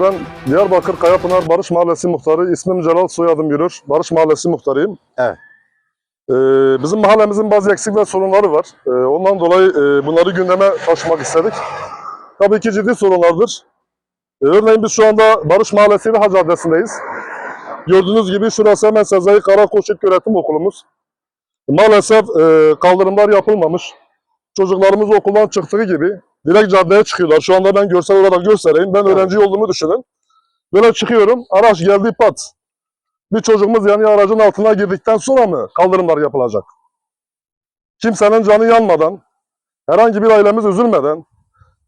Ben Diyarbakır Kayapınar Barış Mahallesi muhtarı. İsmim Celal, soyadım Yürür. Barış Mahallesi muhtarıyım. Evet. Ee, bizim mahallemizin bazı eksik ve sorunları var. Ee, ondan dolayı e, bunları gündeme taşımak istedik. Tabii ki ciddi sorunlardır. Ee, örneğin biz şu anda Barış Mahallesi ve Hacı Adresi'ndeyiz. Gördüğünüz gibi şurası hemen Sezai Karakoç İlköğretim Okulumuz. Maalesef e, kaldırımlar yapılmamış. Çocuklarımız okuldan çıktığı gibi direkt caddeye çıkıyorlar. Şu anda ben görsel olarak göstereyim. Ben öğrenci olduğumu düşünün. Böyle çıkıyorum. Araç geldi pat. Bir çocuğumuz yani aracın altına girdikten sonra mı kaldırımlar yapılacak? Kimsenin canı yanmadan, herhangi bir ailemiz üzülmeden,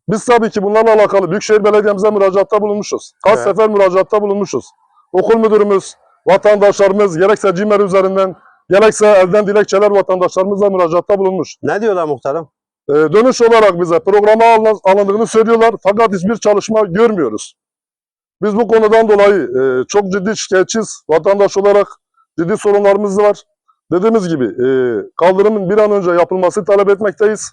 biz tabii ki bunlarla alakalı Büyükşehir Belediye'mize müracaatta bulunmuşuz. Kaç Evet. sefer müracaatta bulunmuşuz. Okul müdürümüz, vatandaşlarımız gerekse CİMER üzerinden, gerekse elden dilekçeler vatandaşlarımızla müracaatta bulunmuş. Ne diyorlar muhtarım? Ee, dönüş olarak bize programa alın- alındığını söylüyorlar fakat hiçbir çalışma görmüyoruz. Biz bu konudan dolayı e, çok ciddi şikayetçiyiz. Vatandaş olarak ciddi sorunlarımız var. Dediğimiz gibi e, kaldırımın bir an önce yapılması talep etmekteyiz.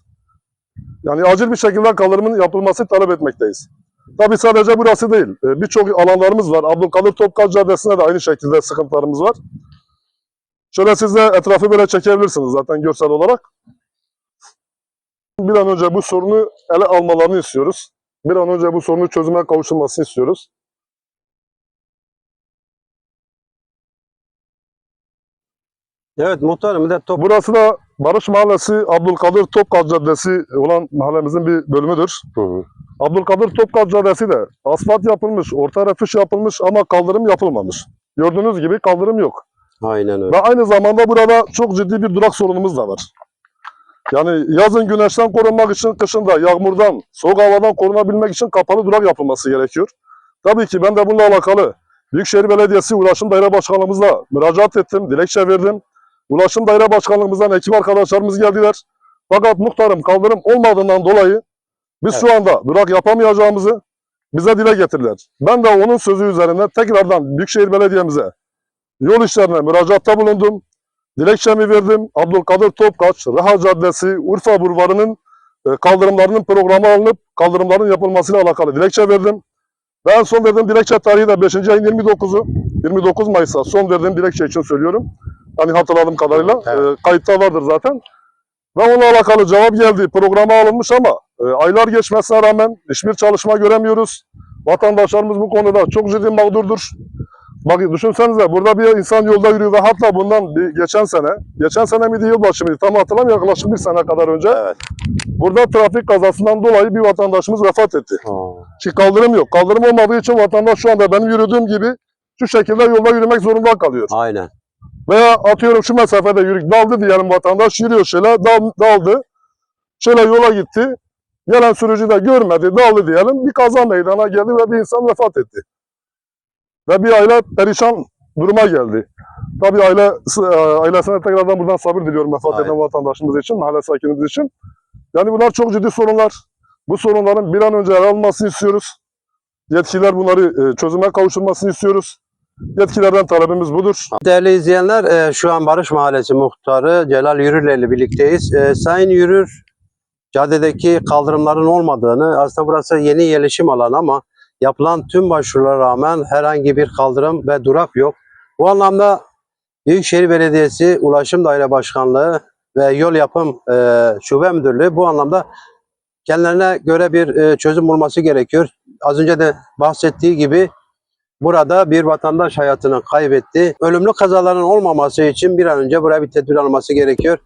Yani acil bir şekilde kaldırımın yapılması talep etmekteyiz. Tabii sadece burası değil. E, Birçok alanlarımız var. Abdülkadir Topkapı Caddesi'nde de aynı şekilde sıkıntılarımız var. Şöyle siz de etrafı böyle çekebilirsiniz zaten görsel olarak bir an önce bu sorunu ele almalarını istiyoruz. Bir an önce bu sorunu çözüme kavuşulmasını istiyoruz. Evet muhtarım bir de top. Burası da Barış Mahallesi Abdülkadir Topkapı Caddesi olan mahallemizin bir bölümüdür. Abdülkadir Topkapı Caddesi de asfalt yapılmış, orta refüj yapılmış ama kaldırım yapılmamış. Gördüğünüz gibi kaldırım yok. Aynen öyle. Ve aynı zamanda burada çok ciddi bir durak sorunumuz da var. Yani yazın güneşten korunmak için, kışın da yağmurdan, soğuk havadan korunabilmek için kapalı durak yapılması gerekiyor. Tabii ki ben de bununla alakalı Büyükşehir Belediyesi Ulaşım Daire Başkanlığımızla müracaat ettim, dilekçe verdim. Ulaşım Daire Başkanlığımızdan ekip arkadaşlarımız geldiler. Fakat muhtarım kaldırım olmadığından dolayı biz şu anda durak yapamayacağımızı bize dile getirdiler. Ben de onun sözü üzerine tekrardan Büyükşehir Belediye'mize yol işlerine müracaatta bulundum. Dilekçemi verdim. Abdülkadir Topkaç, Reha Caddesi, Urfa Bulvarı'nın e, kaldırımlarının programı alınıp kaldırımların yapılmasıyla alakalı dilekçe verdim. Ve en son verdiğim dilekçe tarihi de 5. ayın 29'u. 29 Mayıs'a son verdiğim dilekçe için söylüyorum. Hani hatırladığım kadarıyla. Evet. E, kayıtta vardır zaten. Ve onunla alakalı cevap geldi. Programa alınmış ama e, aylar geçmesine rağmen hiçbir çalışma göremiyoruz. Vatandaşlarımız bu konuda çok ciddi mağdurdur. Bak düşünsenize burada bir insan yolda yürüyor ve hatta bundan bir geçen sene, geçen sene miydi yılbaşı mıydı tam hatırlamıyorum yaklaşık bir sene kadar önce. Evet. Burada trafik kazasından dolayı bir vatandaşımız vefat etti. Aa, Ki kaldırım yok. Kaldırım olmadığı için vatandaş şu anda benim yürüdüğüm gibi şu şekilde yolda yürümek zorunda kalıyor. Aynen. Veya atıyorum şu mesafede yürü, daldı diyelim vatandaş yürüyor şöyle dal, daldı. Şöyle yola gitti. Gelen sürücü de görmedi daldı diyelim. Bir kaza meydana geldi ve bir insan vefat etti. Ve bir aile perişan duruma geldi. Tabii aile, e, ailesine tekrardan buradan sabır diliyorum vefat eden vatandaşımız için, mahalle sakinimiz için. Yani bunlar çok ciddi sorunlar. Bu sorunların bir an önce ele alınmasını istiyoruz. Yetkililer bunları e, çözüme kavuşturmasını istiyoruz. Yetkililerden talebimiz budur. Değerli izleyenler e, şu an Barış Mahallesi muhtarı Celal Yürür'le ile birlikteyiz. Sayın Yürür caddedeki kaldırımların olmadığını aslında burası yeni yerleşim alanı ama yapılan tüm başvurulara rağmen herhangi bir kaldırım ve durak yok. Bu anlamda Büyükşehir Belediyesi Ulaşım Daire Başkanlığı ve Yol Yapım e, Şube Müdürlüğü bu anlamda kendilerine göre bir e, çözüm bulması gerekiyor. Az önce de bahsettiği gibi Burada bir vatandaş hayatını kaybetti. Ölümlü kazaların olmaması için bir an önce buraya bir tedbir alınması gerekiyor.